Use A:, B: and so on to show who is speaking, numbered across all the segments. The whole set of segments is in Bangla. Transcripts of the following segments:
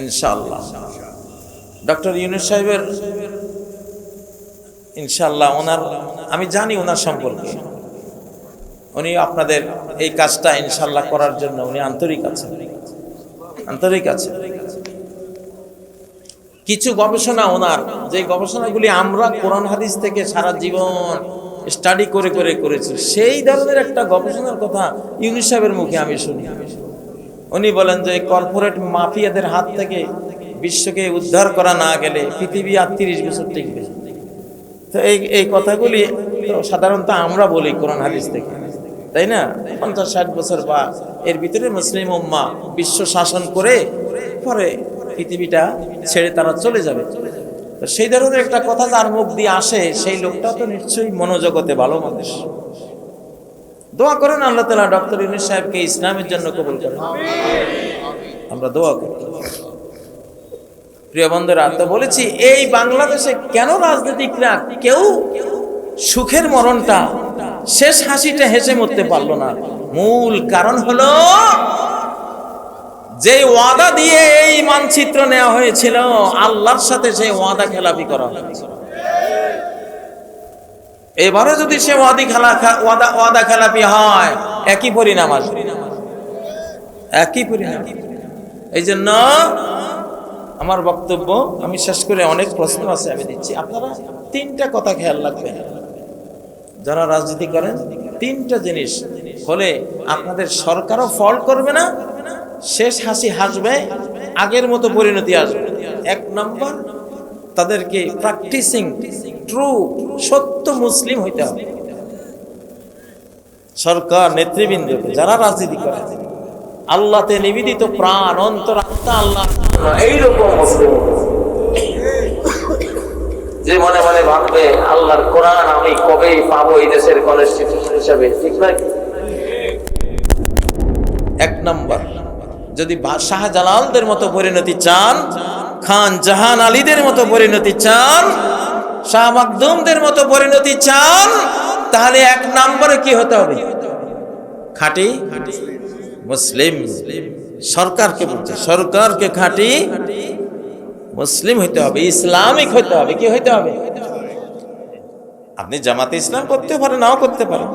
A: ইনশাআল্লাহ। ডক্টর ইউনুস সাহেবের ইনশাআল্লাহ ওনার, আমি জানি ওনার সম্পর্কে। উনি আপনাদের এই কাজটা ইনশাল্লাহ করার জন্য উনি আন্তরিক আছেন। আন্তরিক আছেন। কিছু গবেষণা ওনার, যে গবেষণাগুলি আমরা কোরআন হাদিস থেকে সারা জীবন স্টাডি করে করে করেছি, সেই ধরনের একটা গবেষণার কথা ইউনুস সাহেবের মুখে আমি শুনি। উনি বলেন যে কর্পোরেট মাফিয়াদের হাত থেকে বিশ্বকে উদ্ধার করা না গেলে পৃথিবী আর তিরিশ বছর টিকবে। তো এই এই কথাগুলি তো সাধারণত আমরা বলি কোরআন হাদিস থেকে, তাই না? পঞ্চাশ, ষাট বছর বা এর ভিতরে মুসলিম উম্মা বিশ্ব শাসন করে, পরে পৃথিবীটা ছেড়ে তারা চলে যাবে। তো সেই ধরনের একটা কথা যার মুখ দিয়ে আসে, সেই লোকটা তো নিশ্চয়ই মনোজগতে ভালো মানুষ। দোয়া করেন আল্লাহ তালা ডক্টর ইউনুস সাহেবকে ইসলামের জন্য কবুল করেন। আমরা দোয়া করি। প্রিয় বন্ধুরা, তো বলেছি, এই বাংলাদেশে কেন রাজনীতিকরা কেউ সুখের মরণটা, শেষ হাসিটা হেসে মরতে পারল না? মূল কারণ হলো, যে ওয়াদা দিয়ে এই মানচিত্র নেওয়া হয়েছিল, আল্লাহর সাথে সেই ওয়াদা খেলাপি করা হয়েছে। এবারে যদি সে ওয়াদি খেলা ওয়াদা ওয়াদা খেলাপি হয়, একই পরিণাম আসবে। একই পরিণাম। এই জন্য আমার বক্তব্য, আমি শেষ করে অনেক প্রশ্ন আছে, আমি দিচ্ছি। আপনারা তিনটা কথা খেয়াল রাখবেন। যারা রাজনীতি করেন, তিনটা জিনিস হলে আপনাদের সরকারও ফল করবে না, শেষ হাসি হাসবে, আগের মতো পরিণতি আসবে এক নম্বর তাদেরকে প্র্যাকটিসিং ট্রু সত্য মুসলিম হইতে হবে। সরকার নেতৃবৃন্দ যারা রাজনীতি করে আল্লাহতে নিবেদিত প্রাণ অন্তর আত্মা আল্লাহ। এইরকম মুসলিম যে মনে মনে ভাববে আল্লাহর কোরআন আমি কবেই পাবো এই দেশের কনস্টিটিউশন হিসাবে ঠিক কি? এক নম্বর যদি শাহজালালদের মতো পরিণতি চান খান জাহান আলীদের মতো পরিণতি চান, শাহ মতো পরিণতি চান, তাহলে এক নম্বরে কি হতে হবে? খাঁটি মুসলিম। সরকারকে বলছে, সরকারকে খাঁটি মুসলিম হইতে হবে, ইসলামিক হইতে হবে, কি হইতে হবে? আপনি জামাতে ইসলাম করতে পারেন, নাও করতে পারেন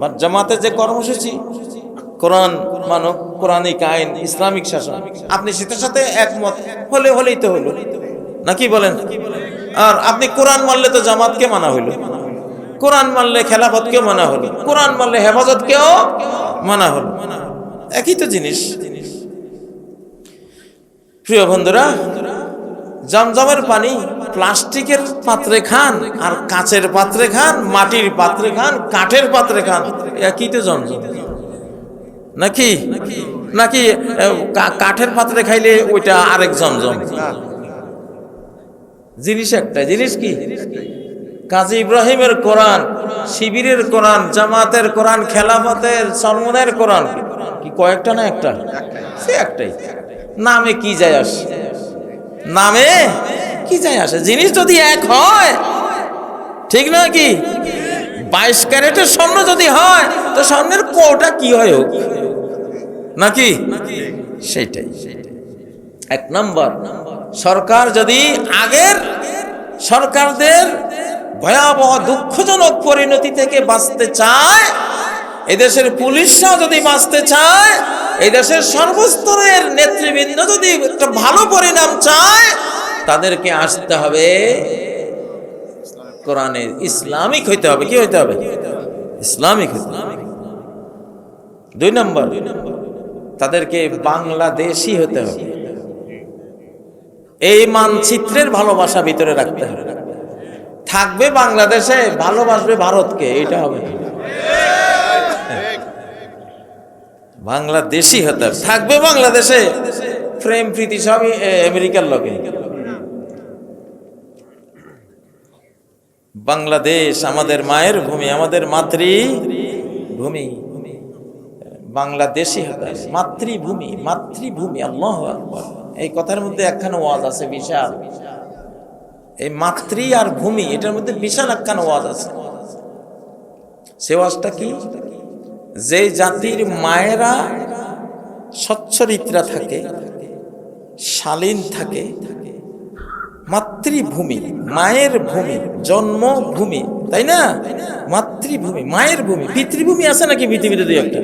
A: বা জামাতে যে কর্মসূচি কোরআন মানব কোরআনিক আইন, ইসলামিক শাসন। আপনি সেটার সাথে একমত। হলে, হলেই তো হলো। নাকি বলেন? আর আপনি কোরআন মানলে তো জামাতকে মানা হইল। কোরআন মানলে খেলাফতকেও মানা হলো। কোরআন মানলে হেফাজতকেও মানা হলো। একই তো জিনিস। প্রিয় বন্ধুরা, জমজমের পানি প্লাস্টিকের পাত্রে খান আর কাঁচের পাত্রে খান, মাটির পাত্রে খান, কাঠের পাত্রে খান, একই তো জমজম। নাকি? নাকি কাঠের পাত্রে খাইলে ওইটা আরেক জমজম? জিনিস একটা জিনিস কি? কাজী ইব্রাহিমের কোরআন, শিবিরের কোরআন, জামাতের কোরআন, খেলাফতের, সলমনের কোরআন কি কয়েকটা না একটা? সে একটাই। নামে কি যায় আসে? নামে কি যায় আসে? জিনিস যদি এক হয়, ঠিক নয় কি? বাইশ ক্যারেটের স্বর্ণ যদি হয়, তো স্বর্ণের কোটা কি হয় হোক? নাকি? সেইটাই এক নম্বর সরকার যদি আগের সরকারদের ভয়াবহ দুঃখজনক পরিণতি থেকে বাঁচতে চায় এদেশের পুলিশরাও যদি বাঁচতে চায় এই দেশের সর্বস্তরের নেতৃবৃন্দ যদি একটা ভালো পরিণাম চায় তাদেরকে আসতে হবে কোরআনের ইসলামিক হইতে হবে। কি হইতে হবে? ইসলামিক হইতে হবে। দুই নম্বর তাদেরকে বাংলাদেশি হতে হবে। এই মানচিত্রের ভালোবাসা ভিতরে রাখতে হবে। থাকবে বাংলাদেশে, ভালোবাসবে ভারতকে এটা হবে। বাংলাদেশি হতে হবে। থাকবে বাংলাদেশে, প্রেম প্রীতি সবই আমেরিকার লোকে। বাংলাদেশ আমাদের মায়ের ভূমি, আমাদের মাতৃ ভূমি বাংলাদেশি হবে মাতৃভূমি মাতৃভূমি, আল্লাহ এই কথার মধ্যে একখানা ওয়াজ আছে বিশাল। এই মাতৃ আর ভূমি, এটার মধ্যে বিশাল একখানা ওয়াজ আছে। সে ওয়াজটা কি? যে জাতির মায়েরা স্বচ্ছরিত্রা থাকে, শালীন থাকে, মাতৃভূমি, মায়ের ভূমি, জন্মভূমি, তাই না? মাতৃভূমি, মায়ের ভূমি, পিতৃভূমি আছে নাকি পৃথিবীতে দুই একটা?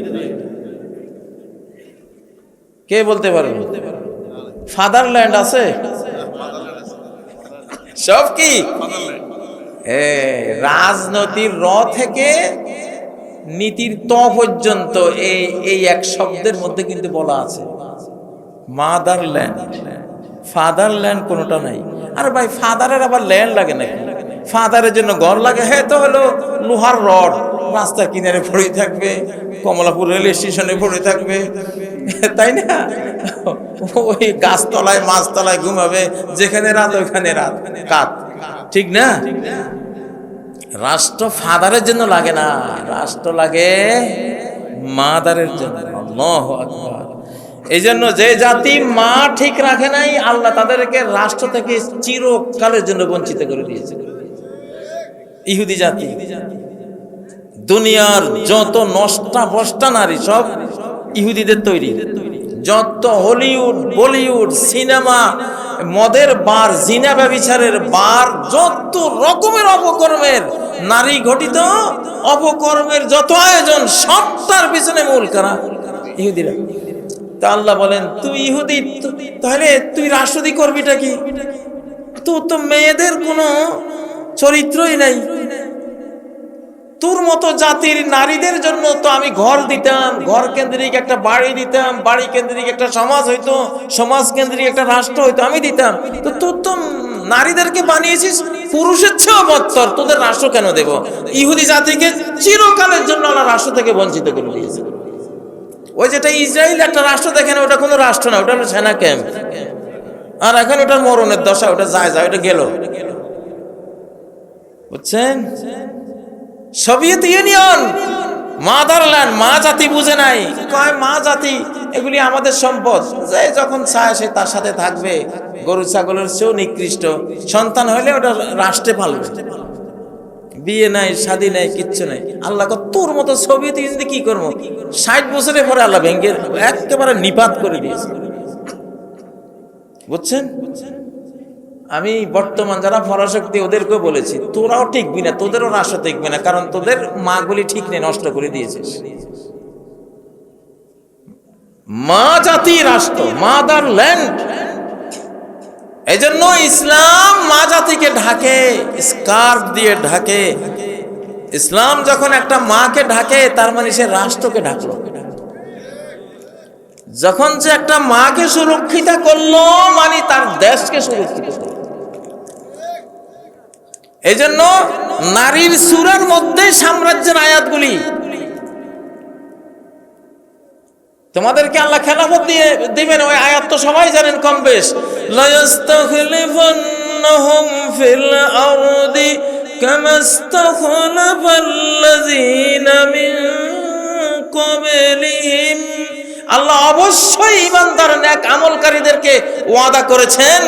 A: কে বলতে পারবে? ফাদারল্যান্ড আছে? সব কি? রাজনীতির র থেকে নীতির ত পর্যন্ত এই এই এক শব্দের মধ্যে কিন্তু বলা আছে। মাদারল্যান্ড ফাদারল্যান্ড কোনোটা নাই। আর ভাই ফাদারের আবার ল্যান্ড লাগে নাকি? ফাদারের জন্য ঘর লাগে? হ্যাঁ তো হলো লোহার রড। রাস্তার কিনারে পড়ে থাকবে, কমলাপুর রেল স্টেশনে পড়ে থাকবে। তাই না? ওই গাছতলায়, মাছতলায় ঘুমাবে, যেখানে রাত, ওইখানে রাত। কাত ঠিক না? রাষ্ট্র ফাদারের জন্য লাগে না, রাষ্ট্র লাগে মাদারের জন্য। এই জন্য যে জাতি মা ঠিক রাখে নাই, আল্লাহ তাদেরকে রাষ্ট্র থেকে চিরকালের জন্য বঞ্চিত করে দিয়েছে। ইহুদি জাতি। দুনিয়ার যত নষ্টা বষ্টা নারী, সব ইহুদিদের তৈরি। যত হলিউড, বলিউড, সিনেমা, মদের বার, জিনা ব্যবিচারের বার, যত রকমের অপকর্মের নারী ঘটিত অপকর্মের যত আয়োজন সবটার পিছনে মূল কারা? ইহুদিরা। তা আল্লাহ বলেন, তুই ইহুদি, তাহলে তুই রাষ্ট্রদি করবিটা কি? তোর তো মেয়েদের কোনো চরিত্রই নাই। তোর মতো জাতির নারীদের জন্য তো আমি ঘর দিতাম। ঘর কেন্দ্রিক একটা বাড়ি দিতাম, বাড়ি কেন্দ্রিক একটা সমাজ হইতো, সমাজ কেন্দ্রিক একটা রাষ্ট্র হইতো, আমি দিতাম। তো তোর তো নারীদেরকে বানিয়েছিস? পুরুষের চেয়েও বত্তর তোদের রাষ্ট্র কেন দেব? ইহুদি জাতিকে চিরকালের জন্য আল্লাহ রাষ্ট্র থেকে বঞ্চিত করে দিয়েছে। ওই যেটা ইসরায়েল একটা রাষ্ট্র, দেখেন ওটা কোনো রাষ্ট্র না, ওটা সেনা ক্যাম্প। আর এখন ওটা মরণের দশা, ওটা যায় যায়, ওটা গেল। বুঝছেন? সোভিয়েত ইউনিয়ন মাদারল্যান্ড মা জাতি বুঝে নাই। কয়, মা জাতি, এগুলি আমাদের সম্পদ। যে যখন চায় সে তার সাথে থাকবে। গরু, ছাগলের চেয়েও নিকৃষ্ট। সন্তান হলে ওটা রাষ্ট্রে পালবে। বিয়ে নাই, শাদি নাই, কিচ্ছু নাই। আল্লাহ তোর মতো সোভিয়েত ইউনিয়ন কি করব? ষাট বছরের পরে আল্লাহ ভেঙ্গে একেবারে নিপাত করে দিয়েছে। বুঝছেন বুঝছেন? আমি বর্তমান যারা পরাশক্তি ওদেরকেও বলেছি, তোরাও টিকবি না তোদেরও রাষ্ট্র টিকবে না কারণ তোদের মাগুলি ঠিক নেই, নষ্ট করে দিয়েছিস। মা জাতি রাষ্ট্র, মাদার ল্যান্ড। এই জন্য ইসলাম মা জাতিকে ঢাকে, স্কার্ফ দিয়ে ঢাকে। ইসলাম যখন একটা মাকে ঢাকে, তার মানে সে রাষ্ট্রকে ঢাকলো। যখন সে একটা মাকে সুরক্ষিত করল মানে তার দেশকে সুরক্ষিত করল। এই জন্য নারীর সুরের মধ্যে সাম্রাজ্যের আয়াতগুলি। তোমাদেরকে আল্লাহ খেলাফত দিয়ে দিবেন, ওই আয়াত তো সবাই জানেন কম বেশ। মিন ক্বাবলিহিম। আল্লাহ অবশ্যই ইমানদার নেক আমলকারীদেরকে ওয়াদা করেছেন।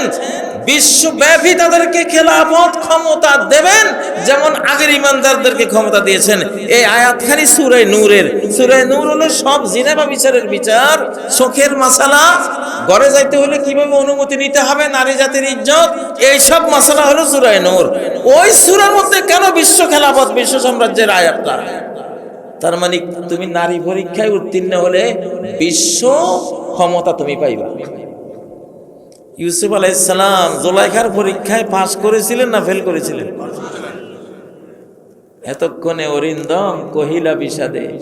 A: বিশ্বব্যাপী তাদেরকে খেলাফত ক্ষমতা দেবেন, যেমন আগের ইমানদারদেরকে ক্ষমতা দিয়েছেন। এই আয়াতখানি সুরে নূরের। সুরে নূর হলো সব জিনা বা বিচারের বিচার চোখের মাসালা। ঘরে যাইতে হলে কীভাবে অনুমতি নিতে হবে? নারী জাতির ইজ্জত। এই সব মাসালা হলো সুরায় নূর। ওই সুরের মধ্যে কেন বিশ্ব খেলাফত, বিশ্ব সাম্রাজ্যের আয়াতটা? তার মানে তুমি নারী পরীক্ষায় উত্তীর্ণ হলে বিশ্ব ক্ষমতা তুমি পাইবা। ইউসুফ আলাইসালাম জোলাইখার পরীক্ষায় পাশ করেছিলেন না ফেল করেছিলেন? এতক্ষণে অরিন্দম কহিলা বিষাদে।